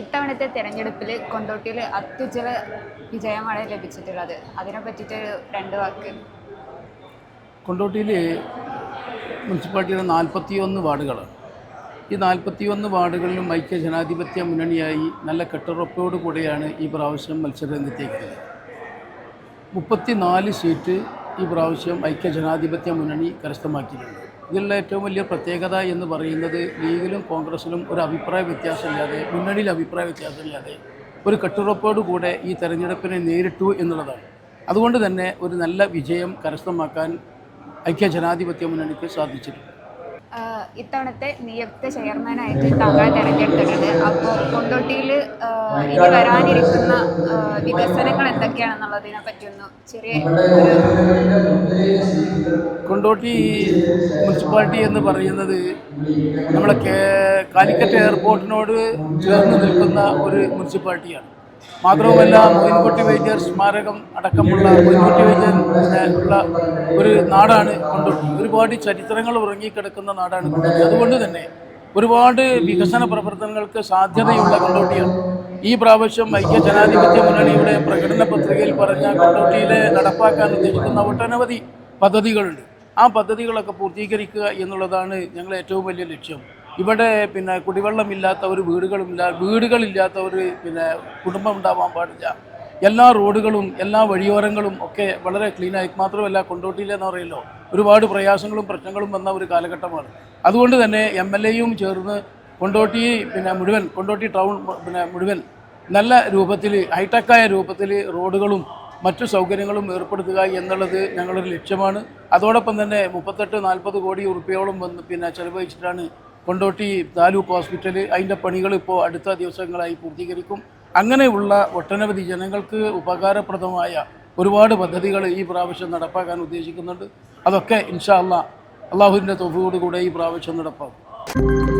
ഇത്തവണത്തെ തെരഞ്ഞെടുപ്പിൽ കൊണ്ടോട്ടിയിൽ അത്യുജ്വല വിജയമാണ് ലഭിച്ചിട്ടുള്ളത്. അതിനെ പറ്റിയിട്ട് രണ്ട് വാക്ക്. കൊണ്ടോട്ടിയിൽ മുനിസിപ്പാലിറ്റിയുടെ നാൽപ്പത്തിയൊന്ന് വാർഡുകളാണ് ഈ നാൽപ്പത്തിയൊന്ന് വാർഡുകളിലും ഐക്യ ജനാധിപത്യ മുന്നണിയായി നല്ല കെട്ടുറപ്പോടു കൂടെയാണ് ഈ പ്രാവശ്യം മത്സരരംഗത്തേക്കുന്നത് മുപ്പത്തിനാല് സീറ്റ് ഈ പ്രാവശ്യം ഐക്യ ജനാധിപത്യ മുന്നണി കരസ്ഥമാക്കിയിട്ടുണ്ട്. ഇതിലുള്ള ഏറ്റവും വലിയ പ്രത്യേകത എന്ന് പറയുന്നത് ലീഗിലും കോൺഗ്രസിലും ഒരു അഭിപ്രായ വ്യത്യാസമില്ലാതെ മുന്നണിയിൽ അഭിപ്രായ വ്യത്യാസമില്ലാതെ ഒരു കെട്ടുറപ്പോടുകൂടെ ഈ തെരഞ്ഞെടുപ്പിനെ നേരിട്ടു എന്നുള്ളതാണ്. അതുകൊണ്ട് തന്നെ ഒരു നല്ല വിജയം കരസ്ഥമാക്കാൻ ഐക്യ ജനാധിപത്യ മുന്നണിക്ക് സാധിച്ചിട്ടുണ്ട്. ഇത്തവണത്തെ നിയുക്ത ചെയർമാനായിട്ട് താങ്കളെ തിരഞ്ഞെടുത്തിട്ടുണ്ട് അപ്പോൾ കൊണ്ടോട്ടിയിൽ ഇനി വരാനിരിക്കുന്ന വികസനങ്ങൾ എന്തൊക്കെയാണെന്നുള്ളതിനെ പറ്റി ഒന്ന് ചെറിയ കൊണ്ടോട്ടി മുനിസിപ്പാലിറ്റി എന്ന് പറയുന്നത് നമ്മുടെ കേ- കാലിക്കറ്റ് എയർപോർട്ടിനോട് ചേർന്ന് നിൽക്കുന്ന ഒരു മുനിസിപ്പാലിറ്റിയാണ്. മാത്രവുമല്ല മൊയിൻകുട്ടി വൈദ്യർ സ്മാരകം അടക്കമുള്ള മൊയിൻകുട്ടി ഉള്ള ഒരു നാടാണ് കൊണ്ടോട്ടി. ഒരുപാട് ചരിത്രങ്ങൾ ഉറങ്ങിക്കിടക്കുന്ന നാടാണ് കൊണ്ടോട്ടി. അതുകൊണ്ട് തന്നെ ഒരുപാട് വികസന പ്രവർത്തനങ്ങൾക്ക് സാധ്യതയുള്ള കൊണ്ടോട്ടിയാണ്. ഈ പ്രാവശ്യം ഐക്യ ജനാധിപത്യ മുന്നണിയുടെ പ്രകടന പത്രികയിൽ പറഞ്ഞ കൊണ്ടോട്ടിയിലെ നടപ്പാക്കാൻ ഉദ്ദേശിക്കുന്ന ഒട്ടനവധി പദ്ധതികളുണ്ട്. ആ പദ്ധതികളൊക്കെ പൂർത്തീകരിക്കുക എന്നുള്ളതാണ് ഞങ്ങളെ ഏറ്റവും വലിയ ലക്ഷ്യം. ഇവിടെ പിന്നെ കുടിവെള്ളമില്ലാത്ത ഒരു വീടുകളുമില്ല വീടുകളില്ലാത്ത ഒരു പിന്നെ കുടുംബം ഉണ്ടാവാൻ പാടില്ല. എല്ലാ റോഡുകളും എല്ലാ വഴിയോരങ്ങളും ഒക്കെ വളരെ ക്ലീനായി മാത്രമല്ല കൊണ്ടോട്ടിയിലെന്ന് പറയുമല്ലോ ഒരുപാട് പ്രയാസങ്ങളും പ്രശ്നങ്ങളും വന്ന ഒരു കാലഘട്ടമാണ്. അതുകൊണ്ട് തന്നെ എം എൽ എയും ചേർന്ന് കൊണ്ടോട്ടി പിന്നെ മുഴുവൻ കൊണ്ടോട്ടി ടൗൺ പിന്നെ മുഴുവൻ നല്ല രൂപത്തിൽ ഹൈടെക്കായ രൂപത്തിൽ റോഡുകളും മറ്റു സൗകര്യങ്ങളും ഏർപ്പെടുത്തുക എന്നുള്ളത് ഞങ്ങളുടെ ലക്ഷ്യമാണ്. അതോടൊപ്പം തന്നെ മുപ്പത്തെട്ട് നാൽപ്പത് കോടി ഉറുപ്പ്യോളം വന്ന് പിന്നെ ചെലവഴിച്ചിട്ടാണ് കൊണ്ടോട്ടി താലൂക്ക് ഹോസ്പിറ്റൽ അതിന്റെ പണികൾ ഇപ്പോൾ അടുത്ത ദിവസങ്ങളായി പൂർത്തീകരിക്കും. അങ്ങനെയുള്ള ഒട്ടനവധി ജനങ്ങൾക്ക് ഉപകാരപ്രദമായ ഒരുപാട് പദ്ധതികൾ ഈ പ്രാവശ്യം നടപ്പാക്കാൻ ഉദ്ദേശിക്കുന്നുണ്ട്. അതൊക്കെ ഇൻഷാ അള്ളാ അള്ളാഹുവിന്റെ തൊഫയോടുകൂടെ ഈ പ്രാവശ്യം നടപ്പാക്കും.